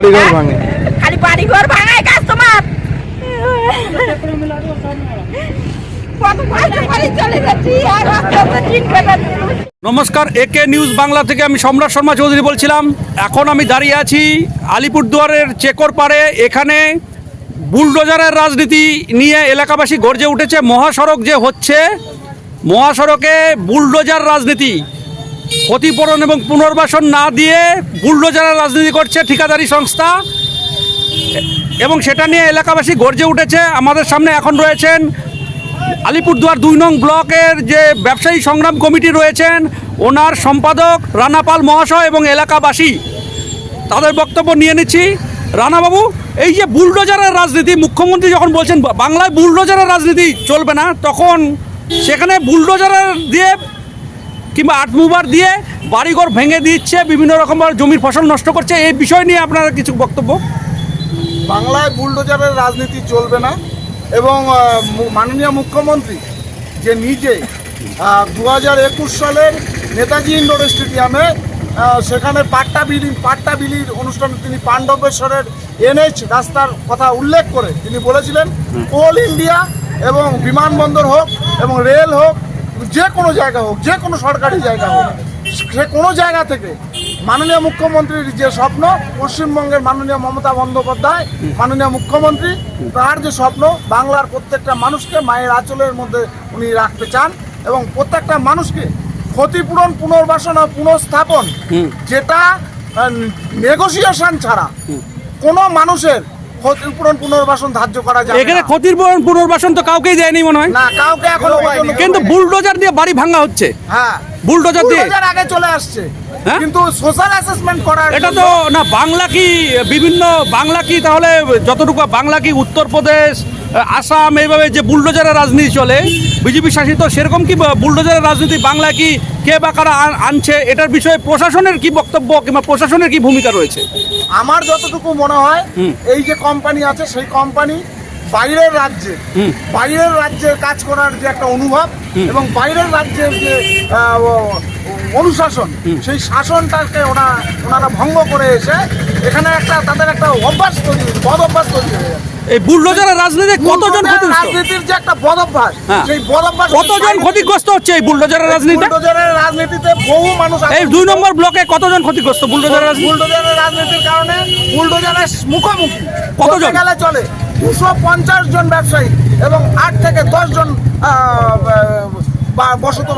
বাড়িঘর ভাঙে। খালি বাড়ি ঘর ভাঙায় কাজ তোমার। নমস্কার একে নিউজ বাংলা থেকে আমি সম্রাট শর্মা চৌধুরী বলছিলাম। এখন আমি দাঁড়িয়ে আছি আলিপুরদুয়ারের চেকর পাড়ে। এখানে বুলডোজারের রাজনীতি নিয়ে এলাকাবাসী গর্জে উঠেছে। মহাসড়ক যে হচ্ছে মহাসড়কে বুলডোজার রাজনীতি। ক্ষতিপূরণ এবং পুনর্বাসন না দিয়ে বুলডোজারের রাজনীতি করছে ঠিকাদারি সংস্থা। এবং সেটা নিয়ে এলাকাবাসী গর্জে উঠেছে। আমাদের সামনে এখন রয়েছেন আলিপুরদুয়ার দুই নং ব্লকের যে ব্যবসায়ী সংগ্রাম কমিটি রয়েছেন, ওনার সম্পাদক রানাপাল মহাশয় এবং এলাকাবাসী। তাদের বক্তব্য নিয়ে নিচ্ছি। রানাবাবু, এই যে বুলডোজারের রাজনীতি, মুখ্যমন্ত্রী যখন বলছেন, বাংলায় বুলডোজারের রাজনীতি চলবে না, তখন সেখানে বুলডোজারের দিয়ে কিংবা আটমুবার দিয়ে বাড়িঘর ভেঙে দিচ্ছে বিভিন্ন রকমভাবে জমির ফসল নষ্ট করছে এই বিষয় নিয়ে আপনার কিছু বক্তব্য? বাংলায় বুলডোজারের রাজনীতি চলবে না এবং মাননীয় মুখ্যমন্ত্রী যে নিজে দু হাজার একুশ সালের নেতাজি ইন্ডোর স্টেডিয়ামে সেখানে পাট্টা বিলি পাট্টা বিলির অনুষ্ঠানে তিনি পাণ্ডবেশ্বরের এনএইচ রাস্তার কথা উল্লেখ করে তিনি বলেছিলেন কোল ইন্ডিয়া এবং বিমানবন্দর হোক এবং রেল হোক যে কোনো জায়গা হোক যে কোনো সরকারি জায়গা হোক সে কোনো জায়গা থেকে মাননীয় মুখ্যমন্ত্রীর যে স্বপ্ন পশ্চিমবঙ্গের মাননীয় মমতা বন্দ্যোপাধ্যায় মাননীয় মুখ্যমন্ত্রী তার যে স্বপ্ন বাংলার প্রত্যেকটা মানুষকে মায়ের আঁচলের মধ্যে উনি রাখতে চান এবং প্রত্যেকটা মানুষকে ক্ষতিপূরণ পুনর্বাসন ও পুনঃস্থাপন যেটা নেগোসিয়েশন ছাড়া কোনো মানুষের ক্ষতিপূরণ পুনর্বাসন ধার্য করা যাবে এখানে না। ক্ষতির পূরণ- পুনর্বাসন তো কাউকেই দেয়নি মনে হয়? না কাউকে এখনও কিন্তু বুলডোজার দিয়ে বাড়ি ভাঙা হচ্ছে। হ্যাঁ। বুলডোজার দিয়ে? আগে চলে আসছে। হ্যাঁ? কিন্তু সোশ্যাল অ্যাসেসমেন্ট করার এটা তো না বাংলা কি বিভিন্ন বাংলা কি তাহলে যতটুকু বাংলা কি উত্তরপ্রদেশ আসাম এইভাবে যে বুলডোজারের রাজনীতি চলে বিজেপি শাসিত সেরকম কি বুলডোজারের রাজনীতি বাংলা কি কে বা কারা আনছে এটার বিষয়ে প্রশাসনের কি বক্তব্য কিংবা প্রশাসনের কি ভূমিকা রয়েছে? আমার যতটুকু মনে হয় এই যে কোম্পানি আছে সেই কোম্পানি বাইরের রাজ্যে। বাইরের রাজ্যে কাজ করার যে একটা অনুভব এবং বাইরের রাজ্যের যে অনুশাসন সেই শাসনটাকে ওরা ওনারা ভঙ্গ করে এসে এখানে একটা তাদের একটা অভ্যাস তৈরি বদ অভ্যাস তৈরি এই বুলডোজারের রাজনীতি কতজন ক্ষতিগ্রস্ত? রাজনীতির যে একটা বদ অভ্যাস হ্যাঁ। সেই বদ অভ্যাস কতজন ক্ষতিগ্রস্ত হচ্ছে এই বুলডোজারের রাজনীতিতে? বুলডোজারের রাজনীতিতে বহু মানুষ এই দুই নম্বর ব্লকে কতজন ক্ষতিগ্রস্ত বুলডোজারের রাজনীতি? বুলডোজারের রাজনীতির কারণে বুলডোজারের মুখোমুখি কতজন? গেলে চলে। দুশো পঞ্চাশ জন ব্যবসায়ী এবং আট থেকে দশ জন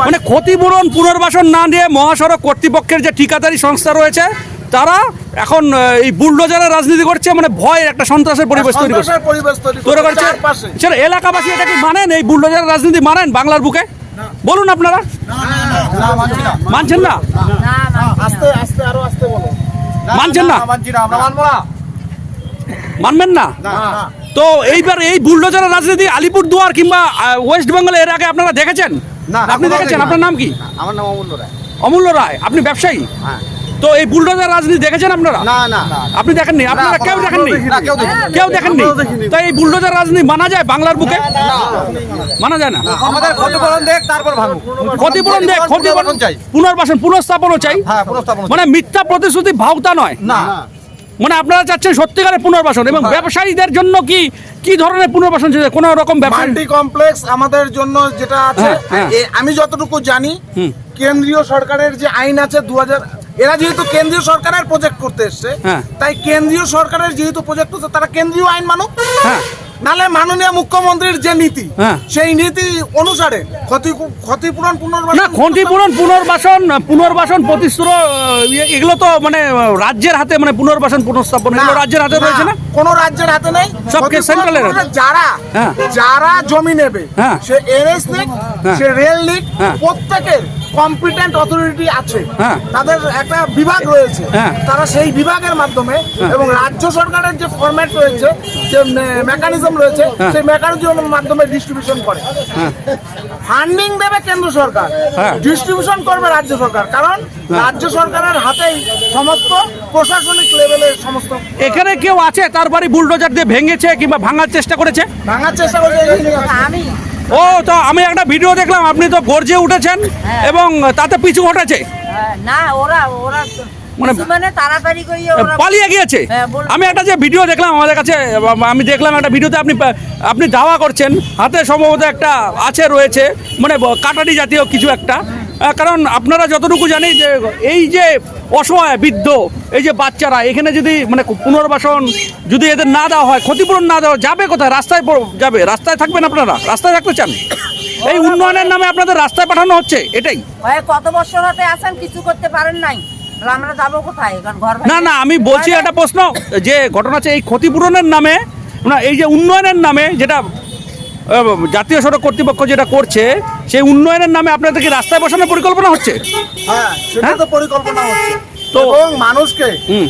মানে ক্ষতিপূরণ পুনর্বাসন না দিয়ে মহাসড়ক কর্তৃপক্ষের যে ঠিকাদারি সংস্থা রয়েছে তারা এখন এই বুলডোজারের রাজনীতি করছে মানে ভয় একটা সন্ত্রাসের পরিবেশ তৈরি করছে সেটা এলাকাবাসী এটা কি মানেন এই বুলডোজারের রাজনীতি মানেন বাংলার বুকে বলুন আপনারা মানছেন না মানছেন না মানবেন না তো এইবার এই বুলডোজারের রাজনীতি আলিপুরদুয়ার কিংবা ওয়েস্ট বেঙ্গলে এর আগে আপনারা দেখেছেন না, আপনি দেখেছেন আপনার নাম কি আমার নাম অমূল্য রায় অমূল্য রায় আপনি ব্যবসায়ী হ্যাঁ তো এই বুলডোজার রাজনীতি দেখেছেন আপনারা? না না আপনি দেখেননি? আপনারা কেউ দেখেননি? কেউ দেখেননি। তাই এই বুলডোজার রাজনীতি মানা যায় বাংলার বুকে? মানা যায় না? আমাদের ক্ষতিপূরণ দেখ তারপর ভাঙুক। ক্ষতিপূরণ দেখ ক্ষতিপূরণ চাই। পুনর্বাসন পুনঃস্থাপনও চাই। হ্যাঁ পুনঃস্থাপন চাই। মানে মিথ্যা প্রতিশ্রুতি ভাওতা নয়। না। মানে আপনারা চাচ্ছেন সত্যিকারের পুনর্বাসন এবং ব্যবসায়ীদের জন্য কি কি ধরনের পুনর্বাসন চাইছে? কোনো রকম ব্যবসা মাল্টি কমপ্লেক্স আমাদের জন্য যেটা আছে হ্যাঁ, হ্যাঁ। আমি যতটুকু জানি কেন্দ্রীয় সরকারের যে আইন আছে দু হাজার এরা যেহেতু কেন্দ্রীয় সরকারের প্রজেক্ট করতে এসছে হ্যাঁ। তাই কেন্দ্রীয় সরকারের যেহেতু প্রজেক্ট করছে তারা কেন্দ্রীয় আইন মানুক হ্যাঁ নালে মাননীয় মুখ্যমন্ত্রীর যে নীতি হ্যাঁ। সেই নীতি অনুসারে ক্ষতি ক্ষতিপূরণ পুনর্বাসন না ক্ষতিপূরণ পুনর্বাসন পুনর্বাসন প্রতিশ্রুত এগুলো তো মানে আহ, রাজ্যের হাতে মানে পুনর্বাসন পুনঃস্থাপন এগুলো রাজ্যের হাতে রয়েছে না কোনো রাজ্যের হাতে নেই সব ক্ষতিপূরণ সেন্ট্রালের হাতে। পুনর্বাসন যারা হ্যাঁ। যারা জমি নেবে হ্যাঁ। সে এনএস লিগ হ্যাঁ। সে রেল লিগ হ্যাঁ। প্রত্যেকের কম্পিটেন্ট অথরিটি আছে। হ্যাঁ। তাদের একটা বিভাগ রয়েছে। হ্যাঁ। তারা সেই বিভাগের মাধ্যমে এবং রাজ্য সরকারের যে ফরম্যাট রয়েছে যে মেকানিজম রয়েছে হ্যাঁ। সেই মেকানিজমের মাধ্যমে ডিস্ট্রিবিউশন করে। ফান্ডিং দেবে কেন্দ্র সরকার। হ্যাঁ। ডিস্ট্রিবিউশন করবে রাজ্য সরকার। কারণ রাজ্য সরকারের হাতেই সমস্ত প্রশাসনিক লেভেলের সমস্ত এখানে কেউ আছে? তারপরে বুলডোজার দিয়ে ভেঙেছে কিংবা ভাঙার চেষ্টা করেছে? ভাঙার চেষ্টা করছে। আমি। ও তো আমি একটা ভিডিও দেখলাম আপনি তো গর্জে উঠেছেন এবং তাতে পিছু ঘটেছে হ্যাঁ, না ওরা ওরা মানে মানে তাড়াতাড়ি পালিয়ে গিয়েছে। হ্যাঁ, আমি একটা যে ভিডিও দেখলাম আমাদের কাছে আমি দেখলাম একটা ভিডিওতে আপনি আপনি দাওয়া করছেন। হাতে সম্ভবত একটা আছে রয়েছে মানে কাটারি জাতীয় কিছু একটা। কারণ আপনারা যতটুকু জানি যে এই যে অসহায় বৃদ্ধ এই যে বাচ্চারা এখানে যদি মানে পুনর্বাসন যদি এদের না দেওয়া হয় ক্ষতিপূরণ না দেওয়া যাবে কোথায়? রাস্তায় যাবে। রাস্তায় থাকবেন আপনারা? রাস্তায় থাকতে চান? এই উন্নয়নের নামে আপনাদের রাস্তায় পাঠানো হচ্ছে এটাই। কত বছর হতে আছেন? কিছু করতে পারেন নাই। আমরা যাব কোথায়? না না আমি বলছি একটা প্রশ্ন যে ঘটনা হচ্ছে এই ক্ষতিপূরণের নামে না এই যে উন্নয়নের নামে যেটা জাতীয় সড়ক কর্তৃপক্ষ যেটা করছে সেই উন্নয়নের নামে আপনাদের কি রাস্তায় বসানোর পরিকল্পনা হচ্ছে? হ্যাঁ সেটা তো পরিকল্পনা হচ্ছে। তো- এবং মানুষকে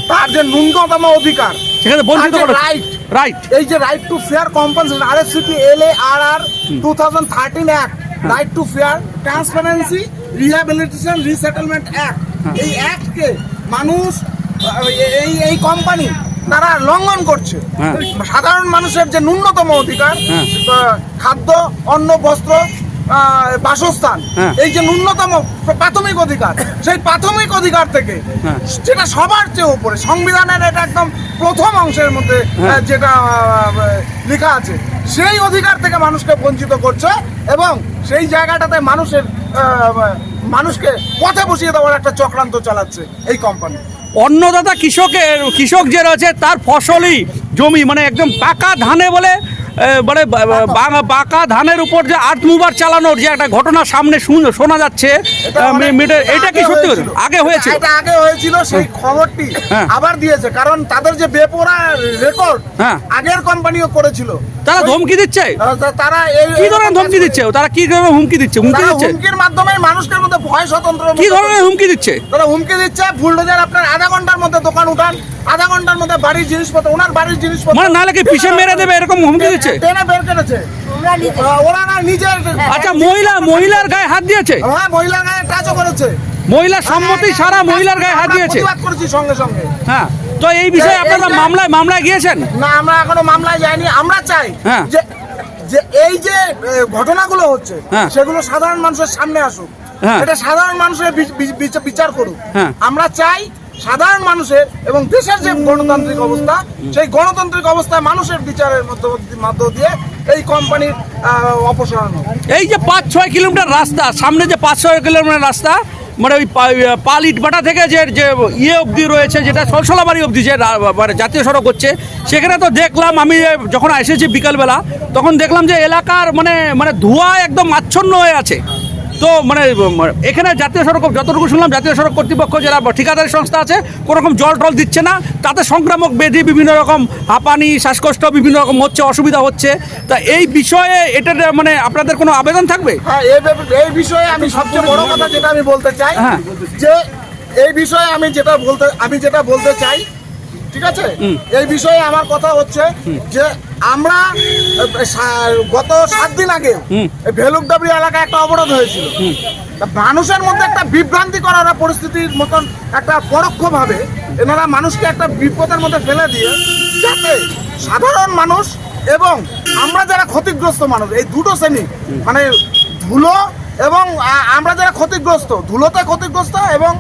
তার যে ন্যূনতম অধিকার সেখানে বঞ্চিত করা right, রাইট এই যে right to fair compensation R S C T L A R R two thousand thirteen act right to fair transparency rehabilitation resettlement act এই অ্যাক্টকে মানুষ এই এই কোম্পানি তারা লঙ্ঘন করছে। হ্যাঁ। সাধারণ মানুষের যে ন্যূনতম অধিকার হ্যাঁ। খাদ্য অন্ন বস্ত্র বাসস্থান হ্যাঁ। এই যে ন্যূনতম প্রাথমিক অধিকার সেই প্রাথমিক অধিকার থেকে হ্যাঁ। যেটা সবার চেয়ে উপরে সংবিধানের এটা একদম প্রথম অংশের মধ্যে হ্যাঁ। যেটা লেখা আছে সেই অধিকার থেকে মানুষকে বঞ্চিত করছে এবং সেই জায়গাটাতে মানুষের মানুষকে পথে বসিয়ে দেওয়ার একটা চক্রান্ত চালাচ্ছে এই কোম্পানি অন্নদাতা কৃষকের কৃষক যে রয়েছে তার ফসলই জমি মানে একদম পাকা ধানে বলে মানে বা- বা- বাঙা- পাকা ধানের উপর যে আর্থ মুভার চালানোর যে একটা ঘটনা সামনে শুন- যাচ্ছে এটা কি সত্যি হয়েছিল। আগে হয়েছে এটা আগে হয়েছিল সেই খবরটি হ্যাঁ। আবার দিয়েছে কারণ তাদের যে বেপরা রেকর্ড হ্যাঁ। আগের কোম্পানিও করেছিল তারা ধমকি দিচ্ছে? তারা এই কি ধরনের ধমকি দিচ্ছে? তারা কি ধরনের হুমকি দিচ্ছে? হুমকি দিচ্ছে? হুমকির মাধ্যমে মানুষের মধ্যে ভয় স্বতন্ত্র কি ধরনের হুমকি দিচ্ছে? তারা হুমকি দিচ্ছে বুলডোজার আপনার আধা ঘণ্টার মধ্যে দোকান উঠান আধা ঘণ্টার মধ্যে বাড়ির জিনিসপত্র ওনার বাড়ির জিনিসপত্র। মানে নাহলে কি পিষে মেরে দেবে? এরকম হুমকি দিচ্ছে? টেনে বের করেছে। ওরা না নিজের আচ্ছা মহিলা মহিলার গায়ে হাত দিয়েছে? হ্যাঁ মহিলার গায়ে টাচও করেছে। মহিলার সম্মতি সারা মহিলার গায়ে হাত দিয়েছে? প্রতিবাদ করেছি সঙ্গে সঙ্গে। হ্যাঁ। তো এই বিষয়ে আপনারা মামলায় মামলায় গিয়েছেন না আমরা এখনও মামলায় যাইনি আমরা চাই হ্যাঁ। যে যে এই যে ঘটনাগুলো হচ্ছে হ্যাঁ। সেগুলো সাধারণ মানুষের সামনে আসুক হ্যাঁ। এটা সাধারণ মানুষের বিচার করুক হ্যাঁ। আমরা চাই সাধারণ মানুষের এবং দেশের যে গণতান্ত্রিক অবস্থা সেই গণতান্ত্রিক অবস্থায় মানুষের বিচারের মধ্য- দিয়ে এই কোম্পানির অপসারণ এই যে পাঁচ ছয় কিলোমিটার রাস্তা সামনে যে পাঁচ ছয় কিলোমিটার রাস্তা মানে ওই পা- পাল ইটভাটা থেকে যে যে ইয়ে অবধি রয়েছে, যেটা সলসলাবাড়ি অবধি যে মানে জাতীয় সড়ক হচ্ছে, সেখানে তো দেখলাম আমি যখন এসেছি বিকালবেলা, তখন দেখলাম যে এলাকার মানে মানে ধোঁয়া একদম আচ্ছন্ন হয়ে আছে। তো মানে এখানে জাতীয় সড়ক যতটুকু শুনলাম জাতীয় সড়ক কর্তৃপক্ষ যারা ঠিকাদারি সংস্থা আছে কোনো রকম জল টল দিচ্ছে না। তাতে সংক্রামক ব্যাধি বিভিন্ন রকম হাঁপানি শ্বাসকষ্ট বিভিন্ন রকম হচ্ছে অসুবিধা হচ্ছে। তা এই বিষয়ে এটা মানে আপনাদের কোনো আবেদন থাকবে? হ্যাঁ এই এই বিষয়ে আমি সবচেয়ে বড় কথা যেটা আমি বলতে চাই হ্যাঁ। যে এই বিষয়ে আমি যেটা বলতে আমি যেটা বলতে চাই ঠিক আছে? এই বিষয়ে আমার কথা হচ্ছে যে আমরা গত সাত দিন আগে ভেলুকডাবরি এলাকায় একটা অবরোধ হয়েছিল। মানুষের মধ্যে একটা বিভ্রান্তি করার পরিস্থিতির মতন একটা পরোক্ষভাবে এনারা মানুষকে একটা বিপদের মধ্যে ফেলে দিয়ে যাতে সাধারণ মানুষ এবং আমরা যারা ক্ষতিগ্রস্ত মানুষ এই দুটো শ্রেণি মানে ধুলো এবং আমরা যারা ক্ষতিগ্রস্ত ধুলোতে ক্ষতিগ্রস্ত এবং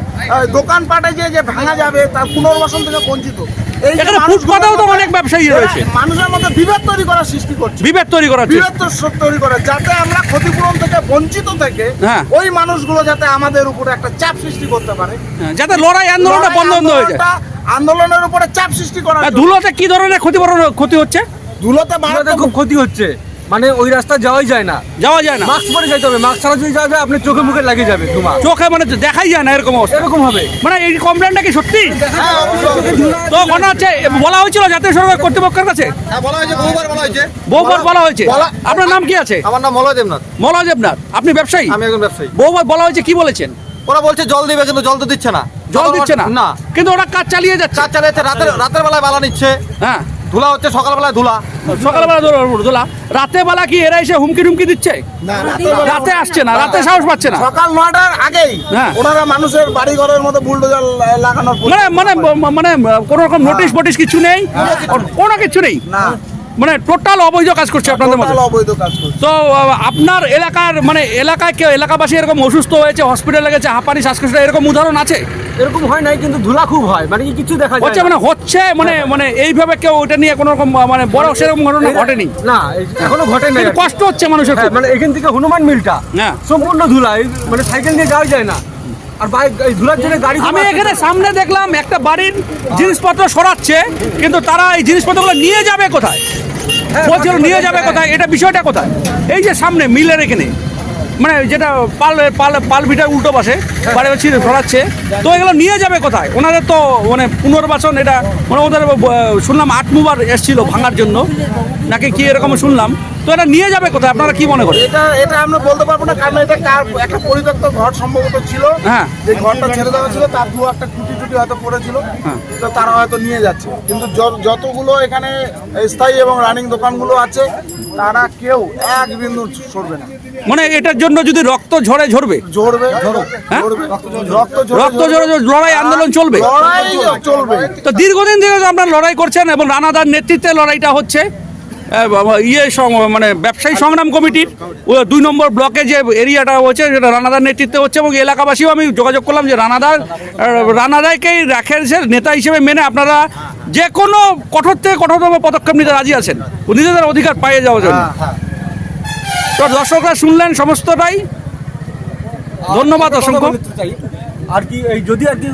দোকানপাটে যে যে ভাঙা যাবে তার পুনর্বাসন থেকে বঞ্চিত। এই ফুটপাতেও তো অনেক ব্যবসায়ী রয়েছে। মানুষের মধ্যে বিভেদ তৈরি করার সৃষ্টি করছে। বিভেদ তৈরি করা বিভেদ তৈরি করে যাতে আমরা ক্ষতিপূরণ থেকে বঞ্চিত থেকে হ্যাঁ। ওই মানুষগুলো যাতে আমাদের উপরে একটা চাপ সৃষ্টি করতে পারে। হ্যাঁ, যাতে লড়াই আন্দোলনটা বন্ধ বন্ধ হয়ে যায়। আন্দোলনের উপরে চাপ সৃষ্টি আর ধুলোতে কি ধরনের ক্ষতিপূরণ ক্ষতি হচ্ছে? ধুলোতে খুব ক্ষতি হচ্ছে। মানে ওই রাস্তা যাওয়াই যায় না। যাওয়া যায় না। মাস্ক পরে যেতে হবে মাস্ক ছাড়া যদি যাবে আপনার চোখে মুখে লাগে যাবে ধোঁয়া চোখে মানে দেখাই যায় না এরকম অবস্থা। এরকম হবে। মানে এই কমপ্লেনটা কি সত্যি? হ্যাঁ, তো মনে হচ্ছে বলা হয়েছিল জাতীয় সরকার কর্তৃপক্ষের কাছে? হ্যাঁ বলা হয়েছে বহুবার বলা হয়েছে। বহুবার বলা হয়েছে। আপনার নাম কি আছে? আমার নাম মলয় দেবনাথ। মলয় দেবনাথ। আপনি ব্যবসায়ী? আমি একজন ব্যবসায়ী। বহুবার বলা হয়েছে কি বলেছেন? ওরা বলছে জল দিবে কিন্তু জল তো দিচ্ছে না। জল দিচ্ছে না? না। কিন্তু ওরা কাজ চালিয়ে যাচ্ছে। কাজ চালিয়েছে রাতের রাতের বেলায় বালা নিচ্ছে। হ্যাঁ। ধুলা হচ্ছে সকালবেলা ধুলা। সকালবেলা ধুলা ধোলা। রাতে বেলা কি এরা এসে হুমকি টুমকি দিচ্ছে? না, রাতে আসছে না রাতে সাহস পাচ্ছে না। সকাল নয়টার আগেই হ্যাঁ। ওনারা মানুষের বাড়ি ঘরের মধ্যে বুলডোজার লাগানোর মানে মানে মানে কোনো রকম নোটিশ ফোটিশ কিছু নেই? কোনো কিছু নেই? না। মানে টোটাল অবৈধ কাজ করছে আপনাদের মধ্যে? টোটাল অবৈধ কাজ করছে। তো আপনার এলাকার মানে এলাকায় কেউ এলাকাবাসী এরকম অসুস্থ হয়েছে হসপিটালে গেছে হাঁপানি শ্বাসকষ্ট এরকম উদাহরণ আছে? এরকম হয় নাই কিন্তু ধুলা খুব হয় মানে কিছু দেখা যায় হচ্ছে মানে হচ্ছে মানে মানে এইভাবে কেউ ওটা নিয়ে কোনো রকম মানে বড় সেরকম ঘটনা ঘটেনি। না এখনও ঘটে নাই কিন্তু আর কি। কষ্ট হচ্ছে মানুষের হ্যাঁ, মানে এখান থেকে হনুমান মিলটা হ্যাঁ। সম্পূর্ণ ধুলা মানে সাইকেল নিয়ে যাওয়া যায় না। আর বাইক ধুলার জন্য গাড়ি আমি এখানে সামনে দেখলাম একটা বাড়ির জিনিসপত্র সরাচ্ছে কিন্তু তারা এই জিনিসপত্রগুলো নিয়ে যাবে কোথায়? হ্যাঁ, বলছিল নিয়ে যাবে হ্যাঁ। কোথায়? এটা বিষয়টা কোথায়? এই যে সামনে মিলের এখানে মানে যেটা পাল পাল পাল ভিটার উল্টো পাশে হ্যাঁ। বাড়ি বাড়ি সরাচ্ছে তো এগুলো নিয়ে যাবে কোথায়? ওনাদের তো মানে পুনর্বাসন এটা মানে ওদের শুনলাম আট মুবার এসছিল ভাঙার জন্য। নাকি কি এরকম শুনলাম? তো এটা নিয়ে যাবে কোথায়? আপনারা কি মনে করেন? এটা এটা আমরা বলতে পারব না কারণ এটা কার একটা পরিত্যক্ত ঘর সম্ভবত ছিল। হ্যাঁ। যে ঘরটা ছেড়ে দেওয়া ছিল তার দু একটা টুটি টুটি হয়তো পড়েছিল। হ্যাঁ। তো তারা হয়তো নিয়ে যাচ্ছে। কিন্তু যতগুলো এখানে স্থায়ী এবং রানিং দোকানগুলো আছে তারা কেউ এক বিন্দু সরবে না। মানে এটার জন্য যদি রক্ত ঝরে ঝরবে? ঝরবে হ্যাঁ? ঝরবে রক্ত ঝরে লড়াই আন্দোলন চলবে। লড়াই চলবে। তো দীর্ঘদিন ধরে আপনারা লড়াই করছেন এবং রানাদার নেতৃত্বে লড়াইটা হচ্ছে। ইয়ে সং- মানে ব্যবসায়ী সংগ্রাম কমিটির দুই নম্বর ব্লকে যে এরিয়াটা হচ্ছে সেটা রানাদার নেতৃত্বে হচ্ছে এবং এলাকাবাসীও আমি যোগাযোগ করলাম যে রানাদার রানাদারকেই রাখেন সে নেতা হিসেবে মেনে আপনারা যে কোনো কঠোর থেকে কঠোরতম পদক্ষেপ নিতে রাজি আছেন। নিজেদের অধিকার পাইয়ে যাওয়ার জন্য। তো দর্শকরা শুনলেন সমস্তটাই। ধন্যবাদ অসংখ্য। আর কি এই যদি আর কি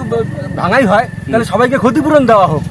ভাঙাই হয় তাহলে সবাইকে ক্ষতিপূরণ দেওয়া হোক।